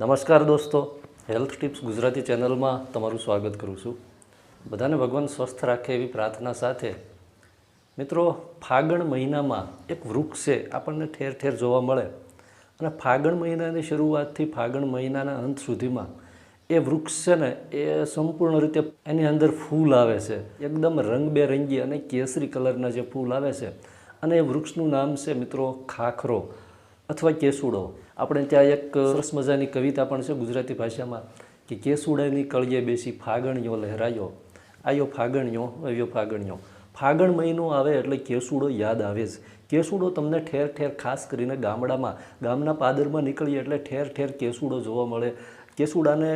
નમસ્કાર દોસ્તો. Health tips Gujarati ચેનલમાં તમારું સ્વાગત કરું છું. બધાને ભગવાન સ્વસ્થ રાખે એવી પ્રાર્થના સાથે. મિત્રો, ફાગણ મહિનામાં એક વૃક્ષ છે, આપણને ઠેર ઠેર જોવા મળે. અને ફાગણ મહિનાની શરૂઆતથી ફાગણ મહિનાના અંત સુધીમાં એ વૃક્ષ છે ને, એ સંપૂર્ણ રીતે એની અંદર ફૂલ આવે છે. એકદમ રંગબેરંગી અને કેસરી કલરના જે ફૂલ આવે છે. અને એ વૃક્ષનું નામ છે, મિત્રો, ખાખરો. અથવા કેસુડો. આપણે ત્યાં એક સરસ મજાની કવિતા પણ છે ગુજરાતી ભાષામાં કે કેસુડાની કળીએ બેસી ફાગણિયો લહેરાયો. આયો ફાગણિયો, આવ્યો ફાગણિયો. ફાગણ મહિનો આવે એટલે કેસુડો યાદ આવે જ. કેસુડો તમને ઠેર ઠેર ખાસ કરીને ગામડામાં, ગામના પાદરમાં નીકળીએ એટલે ઠેર ઠેર કેસુડો જોવા મળે. કેસુડાને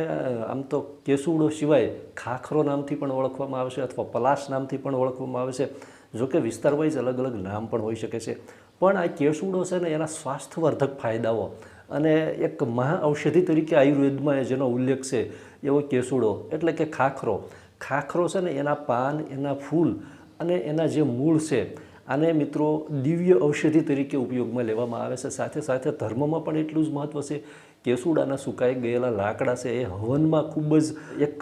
આમ તો કેસુડો સિવાય ખાખરો નામથી પણ ઓળખવામાં આવે છે અથવા પલાશ નામથી પણ ઓળખવામાં આવે છે. જોકે વિસ્તાર વાઇઝ અલગ અલગ નામ પણ હોઈ શકે છે. પણ આ કેસુડો છે ને એના સ્વાસ્થ્યવર્ધક ફાયદાઓ. અને એક મહા ઔષધિ તરીકે આયુર્વેદમાં જેનો ઉલ્લેખ છે, એવો કેસુડો. એટલે કે ખાખરો. ખાખરો છે ને એના પાન, એના ફૂલ અને એના જે મૂળ છે, આને મિત્રો દિવ્ય ઔષધિ તરીકે ઉપયોગમાં લેવામાં આવે છે. સાથે સાથે ધર્મમાં પણ એટલું જ મહત્ત્વ છે. કેસુડાના સુકાઈ ગયેલા લાકડા છે એ હવનમાં ખૂબ જ એક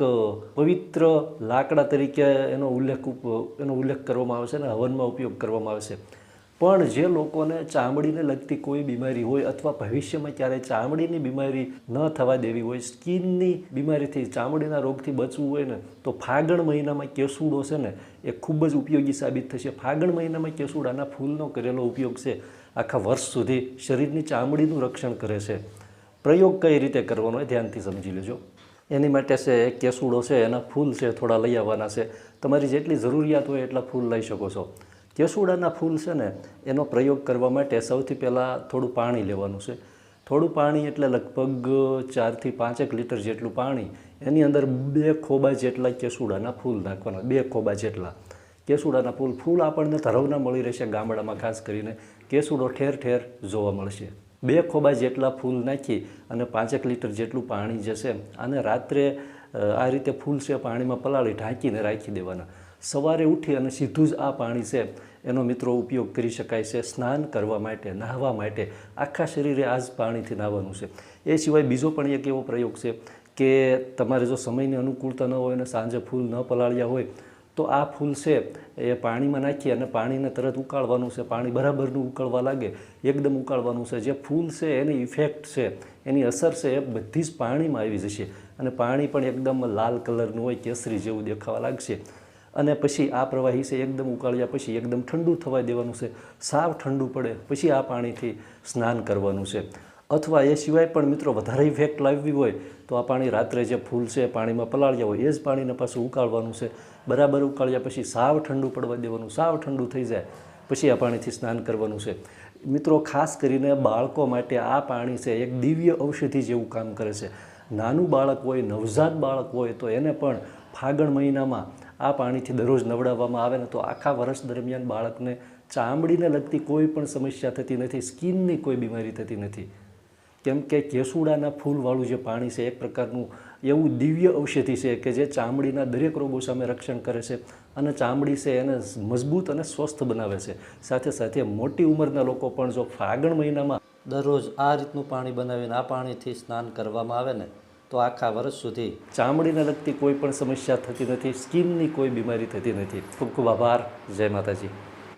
પવિત્ર લાકડા તરીકે એનો ઉલ્લેખ એનો ઉલ્લેખ કરવામાં આવે છે અને હવનમાં ઉપયોગ કરવામાં આવે છે. પણ જે લોકોને ચામડીને લગતી કોઈ બીમારી હોય અથવા ભવિષ્યમાં ક્યારેય ચામડીની બીમારી ન થવા દેવી હોય, સ્કિનની બીમારીથી ચામડીના રોગથી બચવું હોય ને, તો ફાગણ મહિનામાં કેસુડો છે ને, એ ખૂબ જ ઉપયોગી સાબિત થશે. ફાગણ મહિનામાં કેસુડાના ફૂલનો કરેલો ઉપયોગ છે. આખા વર્ષ સુધી શરીરની ચામડીનું રક્ષણ કરે છે. પ્રયોગ કઈ રીતે કરવાનો એ ધ્યાનથી સમજી લેજો. એની માટે છે કેસુડો છે, એના ફૂલ છે, થોડા લઈ આવવાના છે. તમારી જેટલી જરૂરિયાત હોય એટલા ફૂલ લઈ શકો છો. કેસુડાના ફૂલ છે ને, એનો પ્રયોગ કરવા માટે સૌથી પહેલાં થોડું પાણી લેવાનું છે. થોડું પાણી એટલે લગભગ ચારથી પાંચેક લીટર જેટલું પાણી, એની અંદર બે ખોબા જેટલા કેસુડાના ફૂલ નાખવાના, બે ખોબા જેટલા. કેસુડાના ફૂલ ફૂલ આપણને ધરવના મળી રહેશે ગામડામાં, ખાસ કરીને કેસુડો ઠેર ઠેર જોવા મળશે. બે ખોબા જેટલા ફૂલ નાખી અને પાંચેક લીટર જેટલું પાણી જશે, અને રાત્રે આ રીતે ફૂલ છે પાણીમાં પલાળી ઢાંકીને રાખી દેવાના. સવારે ઉઠી અને સીધું જ આ પાણી છે એનો મિત્રો ઉપયોગ કરી શકાય છે સ્નાન કરવા માટે, નાહવા માટે. આખા શરીરે આ જ પાણીથી નાહવાનું છે. એ સિવાય બીજો પણ એક એવો પ્રયોગ છે કે તમારે જો સમયની અનુકૂળતા ન હોય અને સાંજે ફૂલ ન પલાળ્યા હોય, તો આ ફૂલ છે એ પાણીમાં નાખી અને પાણીને તરત ઉકાળવાનું છે. પાણી બરાબરનું ઉકળવા લાગે, એકદમ ઉકાળવાનું છે. જે ફૂલ છે એની ઇફેક્ટ છે, એની અસર છે એ બધી જ પાણીમાં આવી જશે. અને પાણી પણ એકદમ લાલ કલરનું હોય, કેસરી જેવું દેખાવા લાગશે. અને પછી આ પ્રવાહી છે, એકદમ ઉકાળ્યા પછી એકદમ ઠંડુ થવા દેવાનું છે. સાવ ઠંડુ પડે, પછી આ પાણીથી સ્નાન કરવાનું છે. અથવા એ સિવાય પણ મિત્રો વધારે ઇફેક્ટ લાવવી હોય, તો આ પાણી રાત્રે જે ફૂલ છે, પાણીમાં પલાળ્યા હોય, એ જ પાણીને પાછું ઉકાળવાનું છે. બરાબર ઉકાળ્યા પછી સાવ ઠંડુ પડવા દેવાનું, સાવ ઠંડુ થઈ જાય, પછી આ પાણીથી સ્નાન કરવાનું છે. મિત્રો ખાસ કરીને બાળકો માટે આ પાણી છે, એક દિવ્ય ઔષધિ જેવું કામ કરે છે. નાનું બાળક હોય, નવજાત બાળક હોય, તો એને પણ ફાગણ મહિનામાં આ પાણીથી દરરોજ નવડાવવામાં આવે ને તો આખા વર્ષ દરમિયાન બાળકને ચામડીને લગતી કોઈ પણ સમસ્યા થતી નથી, સ્કિનની કોઈ બીમારી થતી નથી. કેમ કે કેસુડાના ફૂલવાળું જે પાણી છે, એક પ્રકારનું એવું દિવ્ય ઔષધિ છે કે જે ચામડીના દરેક રોગો સામે રક્ષણ કરે છે અને ચામડી છે એને મજબૂત અને સ્વસ્થ બનાવે છે. સાથે સાથે મોટી ઉંમરના લોકો પણ જો ફાગણ મહિનામાં દરરોજ આ રીતનું પાણી બનાવીને આ પાણીથી સ્નાન કરવામાં આવે ને તો આખા વર્ષ સુધી ચામડીને લગતી કોઈ પણ સમસ્યા થતી નથી, સ્કિનની કોઈ બીમારી થતી નથી. ખૂબ ખૂબ આભાર. જય માતાજી.